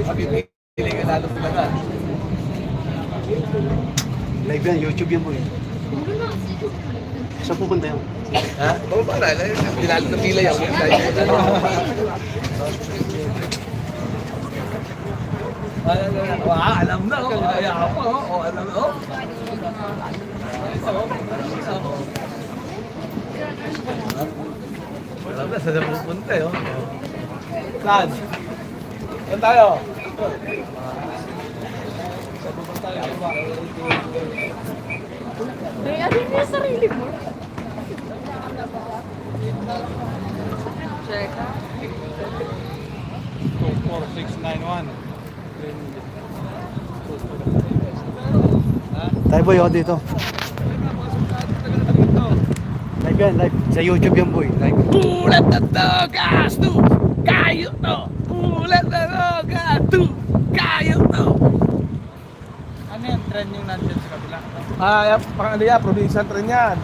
Pag-ibig ka lalo talaga. Live yan, YouTube yan boy. Saan pupunta yan? Ha? Oo, para. Lalo na pila yan. Wah, alam na. Oh. Ay, ako. Oh, alam na. Oh. Alam na, saan na pupunta eh. Oh. Saan? Saan tayo? May ano yung sarili mo? Check. 24691. Tayo boy, oh dito. Live yan, live. Sa YouTube yan boy. Live. Ulat na to, gasto! Kayo to! To! Kayo to! Ano yung trend yung nandyan sa kabila? Ah, yan, pang ano yan, probinsya trend yan.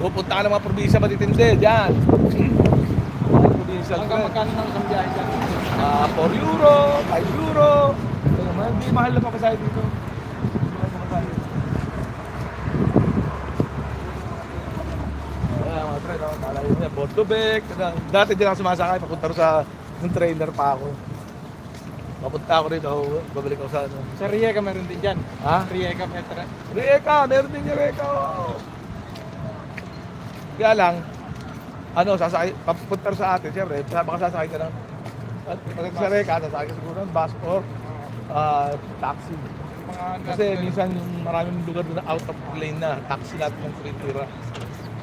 Pupunta ka ng mga probinsya matitindi, dyan. Mga probinsya Hanggang trend. magkano ng isang biyahe dyan? Ah, 4 euro, 5 euro. Ayun, mga- Hindi mahal na papasahe dito. Oh, yan. Bordobek. Dati din ako sumasakay, papunta rin sa nung trainer pa ako. Papunta ako rito, babalik ako sa ano. Sa Rijeka meron din dyan. Ha? Rijeka Petra. Reka, meron din yung Reka. Kaya lang, ano, sasakay, papunta sa atin, siyempre, baka sasakay ka ng, at pag sa Reka, sasakay ka siguro ng bus or ah, taxi. Mga Kasi minsan yung maraming lugar na out of lane na, taxi natin yung titira.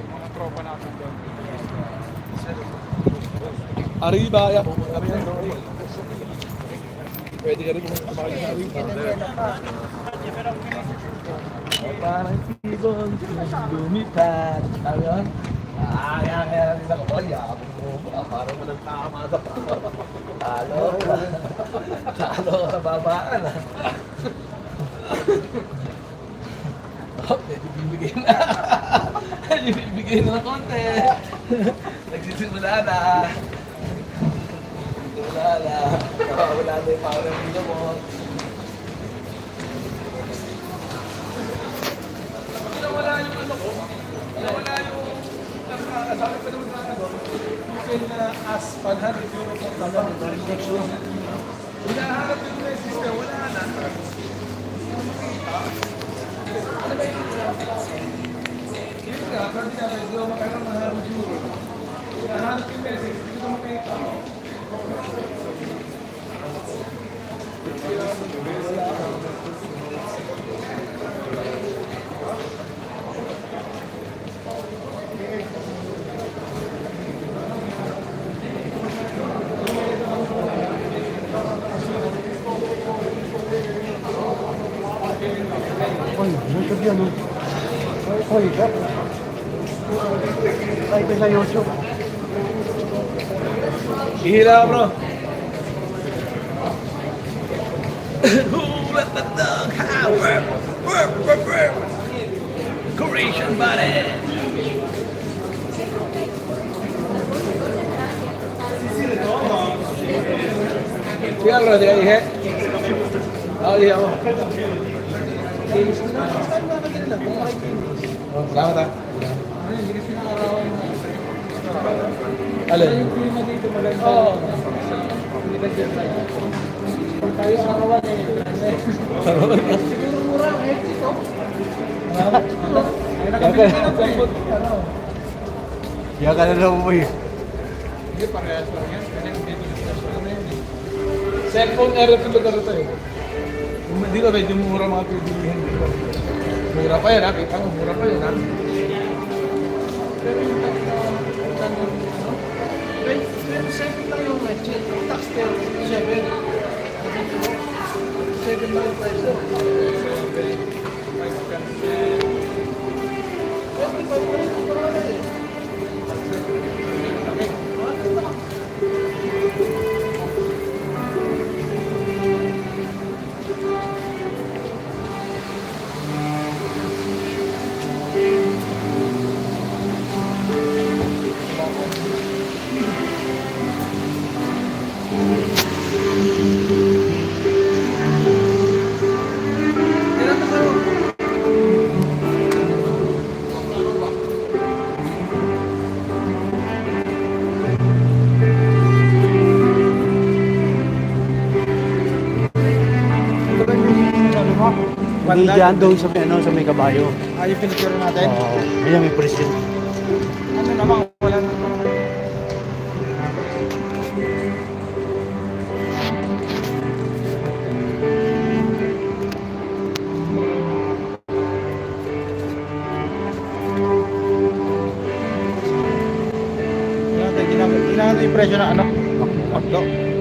mga tropa natin doon. Arriba, kami yan doon. Pwede ka rin sa Arriba. Parang ibon, lumipad. Ano yun? Ah, yan, yan, yan. Oh, yabang mo? Parang walang tama sa Talo ka. Talo ka sa babaan. Oh, medyo bibigay na. Medyo bibigay na ng konti. Nagsisimula na. Wala na. Wala na yung power ng video mo. Wala yung ano ko. Wala yung sabi ko naman na ano, you can uh, ask 100 euro per dollar. Hinahanap yung system, wala na. Ano ba yun? Yun nga, sabi nga, hindi ko poi non dobbiamo... Poi dopo... Dai, questa io so. Chi la apro? Let the dog howl! Croatian body! Sí, algo de ahí, ¿eh? Adiós. Salamat ah. Alin? Yung klima dito maganda. Oo. Tayo. Kawan eh. Siguro mura ang oh. Ay, nakabili ka na lang boy. Hindi, parehas lang yan. Na na. Cellphone error sa lugar ito eh. Yung- Dito medyo mura mga pilihan dito. Mura pa yan ha, kita mo, mura pa yan ha. Pero yung tax na ano, ano? 27 lang yung budget. Tax 7. 7 lang yung price. Hindi dyan doon sa, ano, sa may kabayo. Ah, yung pinicture natin. Oo. Ayan, may presyo. Ano naman, wala. Ginagawa ginagawa yung presyo na ano? Makdo.